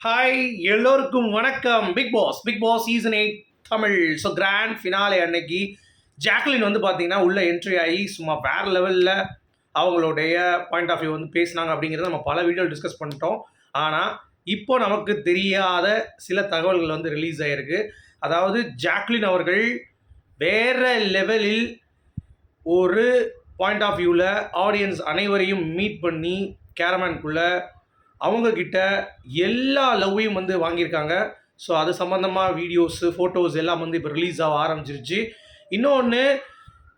Hi எல்லோருக்கும் வணக்கம். Bigg Boss Bigg Boss season eight Tamil. So grand finale அன்னைக்கு Jacqueline வந்து பார்த்தீங்கன்னா உள்ள என்ட்ரி ஆகி சும்மா வேற லெவலில் அவங்களுடைய பாயிண்ட் ஆஃப் வியூ வந்து பேசினாங்க அப்படிங்கிறத நம்ம பல வீடியோ டிஸ்கஸ் பண்ணிட்டோம். ஆனால் இப்போ நமக்கு தெரியாத சில தகவல்கள் வந்து ரிலீஸ் ஆகிருக்கு அதாவது ஜாக்லின் அவர்கள் வேற லெவலில் ஒரு பாயிண்ட் ஆஃப் வியூவில் ஆடியன்ஸ் அனைவரையும் மீட் பண்ணி கேரமேனுக்குள்ளே அவங்கக்கிட்ட எல்லா லவ்வையும் வந்து வாங்கியிருக்காங்க. ஸோ அது சம்மந்தமாக வீடியோஸு ஃபோட்டோஸ் எல்லாம் வந்து இப்போ ரிலீஸ் ஆக ஆரம்பிச்சிருச்சு. இன்னொன்று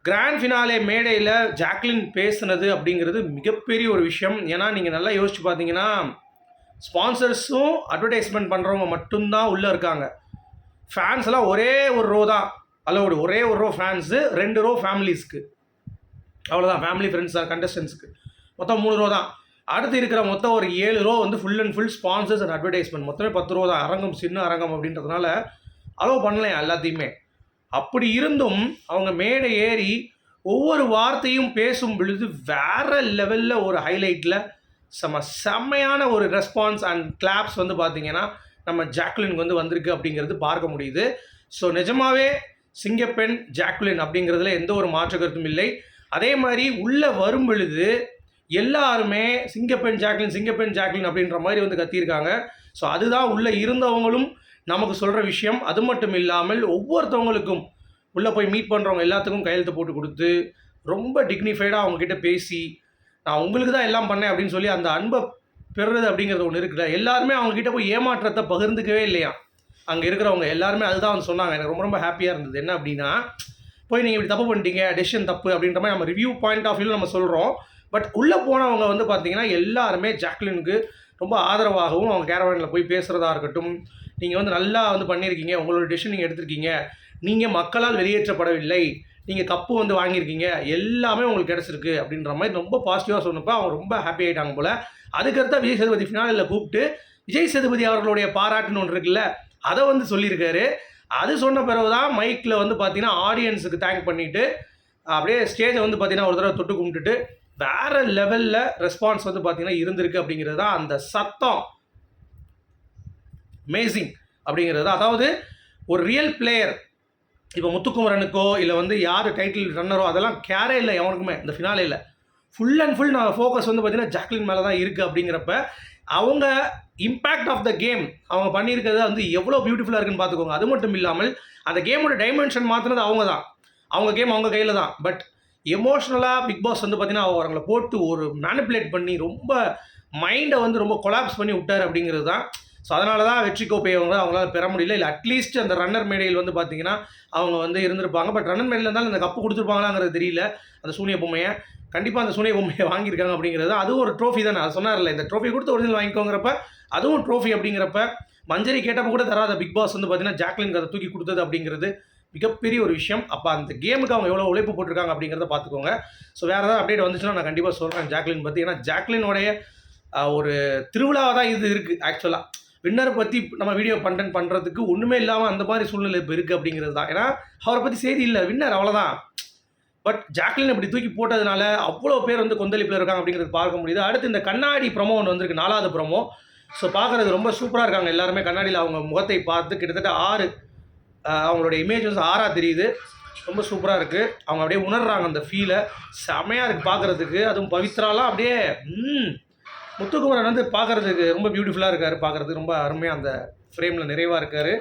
கிராண்ட் ஃபினாலே மேடையில் ஜாக்லின் பேசுனது அப்படிங்கிறது மிகப்பெரிய ஒரு விஷயம். ஏன்னா நீங்கள் நல்லா யோசிச்சு பார்த்தீங்கன்னா ஸ்பான்சர்ஸும் அட்வர்டைஸ்மெண்ட் பண்ணுறவங்க மட்டும்தான் உள்ளே இருக்காங்க. ஃபேன்ஸ் எல்லாம் ஒரே ஒரு ரோ தான். அலோடு ஒரே ஒரு ரோ ஃபேன்ஸு ரெண்டு ரோ ஃபேமிலிஸ்க்கு அவ்வளோதான் ஃபேமிலி ஃப்ரெண்ட்ஸ் கண்டஸ்டன்ஸ்க்கு மொத்தம் மூணு ரோ தான். அடுத்து இருக்கிற மொத்தம் ஒரு ஏழு ரூபா வந்து full and full sponsors and advertisement மொத்தமே பத்து ரூபா தான். அரங்கம் சின்ன அரங்கம் அப்படின்றதுனால அலோவ் பண்ணலையா எல்லாத்தையுமே? அப்படி இருந்தும் அவங்க மேடை ஏறி ஒவ்வொரு வார்த்தையும் பேசும் பொழுது வேற லெவலில் ஒரு ஹைலைட்டில் செம செம்மையான ஒரு ரெஸ்பான்ஸ் அண்ட் கிளாப்ஸ் வந்து பார்த்தீங்கன்னா நம்ம ஜாக்லினுக்கு வந்து வந்திருக்கு அப்படிங்கிறது பார்க்க முடியுது. ஸோ நிஜமாவே சிங்கப்பெண் ஜாக்லின் அப்படிங்கிறதுல எந்த ஒரு மாற்று கருத்தும் இல்லை. அதே மாதிரி உள்ளே வரும் பொழுது எல்லாருமே சிங்கப்பெண் ஜாக்லின் சிங்கப்பெண் ஜாக்லின் அப்படின்ற மாதிரி வந்து கத்தியிருக்காங்க. ஸோ அதுதான் உள்ளே இருந்தவங்களும் நமக்கு சொல்கிற விஷயம். அது மட்டும் இல்லாமல் ஒவ்வொருத்தவங்களுக்கும் உள்ளே போய் மீட் பண்ணுறவங்க எல்லாத்துக்கும் கையெழுத்து போட்டு கொடுத்து ரொம்ப டிக்னிஃபைடாக அவங்கக்கிட்ட பேசி நான் உங்களுக்கு தான் எல்லாம் பண்ணேன் அப்படின்னு சொல்லி அந்த அன்பை பெறுறது அப்படிங்கிறது ஒன்று இருக்குல்ல. எல்லாருமே அவங்கக்கிட்ட போய் ஏமாற்றத்தை பகிர்ந்துக்கவே இல்லையா? அங்கே இருக்கிறவங்க எல்லாருமே அதுதான் வந்து சொன்னாங்க. எனக்கு ரொம்ப ரொம்ப ஹாப்பியாக இருந்தது. என்ன அப்படின்னா போய் நீங்கள் இப்படி தப்பு பண்ணிட்டீங்க டெசிஷன் தப்பு அப்படின்ற மாதிரி நம்ம ரிவ்யூ பாயிண்ட் ஆஃப் வியூவில் நம்ம சொல்கிறோம் பட் உள்ளே போனவங்க வந்து பார்த்தீங்கன்னா எல்லாருமே ஜாக்லினுக்கு ரொம்ப ஆதரவாகவும் அவங்க கேரவானில் போய் பேசுகிறதா இருக்கட்டும். நீங்கள் வந்து நல்லா வந்து பண்ணியிருக்கீங்க உங்களோட டெசிஷன் நீங்கள் எடுத்திருக்கீங்க. நீங்கள் மக்களால் வெளியேற்றப்படவில்லை. நீங்கள் கப்பு வந்து வாங்கியிருக்கீங்க. எல்லாமே உங்களுக்கு கிடச்சிருக்கு அப்படின்ற மாதிரி ரொம்ப பாசிட்டிவாக சொன்னப்போ அவங்க ரொம்ப ஹாப்பி ஆகிட்டாங்க போல். அதுக்கடுத்த விஜய் சேதுபதி ஃபினாலில் கூப்பிட்டு விஜய் சேதுபதி அவர்களுடைய பாராட்டுன்னு ஒன்று இருக்குல்ல அதை வந்து சொல்லியிருக்காரு. அது சொன்ன பிறகு தான் மைக்கில் வந்து பார்த்தீங்கன்னா ஆடியன்ஸுக்கு தேங்க் பண்ணிவிட்டு அப்படியே ஸ்டேஜை வந்து பார்த்தீங்கன்னா ஒரு தடவை தொட்டு கும்பிட்டுட்டு வேற லெவலில் ரெஸ்பான்ஸ் வந்து பார்த்தீங்கன்னா இருந்திருக்கு அப்படிங்கிறது தான் அந்த சத்தம். அமேசிங் அப்படிங்கிறது தான். அதாவது ஒரு ரியல் பிளேயர் இப்போ முத்துக்குமரனுக்கோ இல்லை வந்து யார் டைட்டில் ரன்னரோ அதெல்லாம் கேரே இல்லை எவனுக்குமே இந்த ஃபினாலேயில் ஃபுல் அண்ட் ஃபுல் நான் ஃபோக்கஸ் வந்து பார்த்தீங்கன்னா ஜாக்லின் மேலே தான் இருக்குது அப்படிங்கிறப்ப அவங்க இம்பேக்ட் ஆஃப் த கேம் அவங்க பண்ணியிருக்கிறது வந்து எவ்வளோ பியூட்டிஃபுல்லாக இருக்குன்னு பார்த்துக்கோங்க அது மட்டும் இல்லாமல் அந்த கேமோட டைமென்ஷன் மாற்றினது அவங்க தான். அவங்க கேம் அவங்க கையில் தான். பட் எமோஷ்னலாக பிக் பாஸ் வந்து பார்த்தீங்கன்னா அவங்களை போட்டு ஒரு மேனிப்புலேட் பண்ணி ரொம்ப மைண்டை வந்து ரொம்ப கொலாப்ஸ் பண்ணி விட்டார் அப்படிங்கிறது தான். ஸோ அதனால தான் வெற்றி கோப்பையை அவங்க அவங்களால பெற முடியல. இல்லை அட்லீஸ்ட் அந்த ரன்னர் மேடையில் வந்து பார்த்தீங்கன்னா அவங்க வந்து இருந்திருப்பாங்க. பட் ரன்னர் மேடையில் இருந்தாலும் அந்த கப்பு கொடுத்துருப்பாங்களாங்கிறது தெரியல. அந்த சூனிய பொம்மையை. கண்டிப்பாக அந்த சூனிய பொம்மையை வாங்கியிருக்காங்க அப்படிங்கிறது அதுவும் ஒரு ட்ரோஃபி தானே. நான் சொன்னார்ல இந்த ட்ரோஃபி கொடுத்து ஒரிஜினல் வாங்கிக்கோங்கிறப்ப அதுவும் ட்ரோஃபி அப்படிங்கிறப்ப மஞ்சரி கேட்டப்ப கூட தராத பிக் பாஸ் வந்து பார்த்தீங்கன்னா ஜாக்லின் அதை தூக்கி கொடுத்தது அப்படிங்கிறது மிகப்பெரிய ஒரு விஷயம். அப்போ அந்த கேமுக்கு அவங்க எவ்வளோ உழைப்பு போட்டிருக்காங்க அப்படிங்கிறத பார்த்துக்கோங்க ஸோ வேறு ஏதாவது அப்டேட் வந்துச்சுன்னா நான் கண்டிப்பாக சொல்கிறேன் ஜாக்லின் பற்றி ஏன்னா ஜாக்லினுடைய ஒரு திருவிழாவாக தான் இது இருக்குது ஆக்சுவலாக வின்னரை பற்றி நம்ம வீடியோ கண்டென்ட் பண்ணுறதுக்கு ஒன்றுமே இல்லாமல் அந்த மாதிரி சூழ்நிலை இப்போ இருக்குது அப்படிங்கிறது தான். ஏன்னா அவரை பற்றி செய்தி இல்லை வின்னர் அவ்வளோதான் பட் ஜாக்லின் இப்படி தூக்கி போட்டதுனால அவ்வளோ பேர் வந்து கொந்தளிப்பில் இருக்காங்க அப்படிங்கிறது பார்க்க முடியுது. அடுத்து இந்த கண்ணாடி ப்ரொமோ ஒன்று வந்திருக்கு நாலாவது ப்ரொமோ ஸோ பார்க்குறது ரொம்ப சூப்பராக இருக்காங்க எல்லாருமே. கண்ணாடியில் அவங்க முகத்தை பார்த்து கிட்டத்தட்ட ஆறு அவங்களுடைய இமேஜ் வந்து ஆறாக தெரியுது. ரொம்ப சூப்பராக இருக்குது அவங்க அப்படியே உணர்றாங்க அந்த ஃபீலை செமையாக இருக்குது பார்க்குறதுக்கு அதுவும் பவித்ராலாம் அப்படியே முத்துக்குமரன் வந்து பார்க்குறதுக்கு ரொம்ப பியூட்டிஃபுல்லாக இருக்கார். பார்க்குறதுக்கு ரொம்ப அருமையாக அந்த ஃப்ரேமில் நிறைவாக இருக்கார்.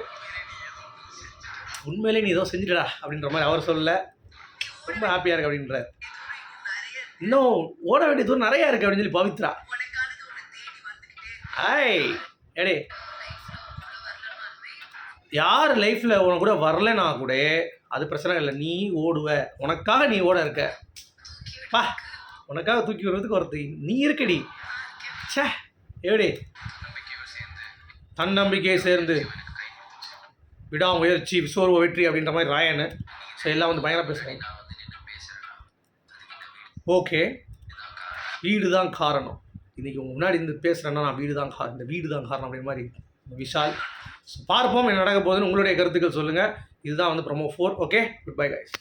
உண்மையிலே நீ ஏதோ செஞ்சுடா அப்படின்ற மாதிரி அவர் சொல்ல ரொம்ப ஹாப்பியாக இருக்கு அப்படின்றார். இன்னும் ஓட வேண்டிய தூரம் நிறையா இருக்குது அப்படின்னு சொல்லி பவித்ரா. ஐய் எடே யார் லைஃப்பில் உனக்கு கூட வரலனா கூட அது பிரச்சனை இல்லை. நீ ஓடுவ. உனக்காக நீ ஓட இருக்க. பா. உனக்காக தூக்கி விடுறதுக்கு ஒருத்தி. நீ இருக்கடி. சே எப்படி தன்னம்பிக்கையை சேர்ந்து விடாமுயற்சி விஸ்வரூப வெற்றி அப்படின்ற மாதிரி ராயனு. ஸோ எல்லாம் வந்து பயங்கர பேசுகிறாங்க ஓகே. வீடு தான் காரணம் இன்றைக்கி முன்னாடி இருந்து பேசுகிறேன்னா நான் வீடு தான் கா இந்த வீடு தான் காரணம் அப்படின்ற மாதிரி விஷால் பார்ப்போம் என்ன நடக்க போகுதுன்னு உங்களுடைய கருத்துக்கள் சொல்லுங்கள் இதுதான் வந்து promo four okay good bye guys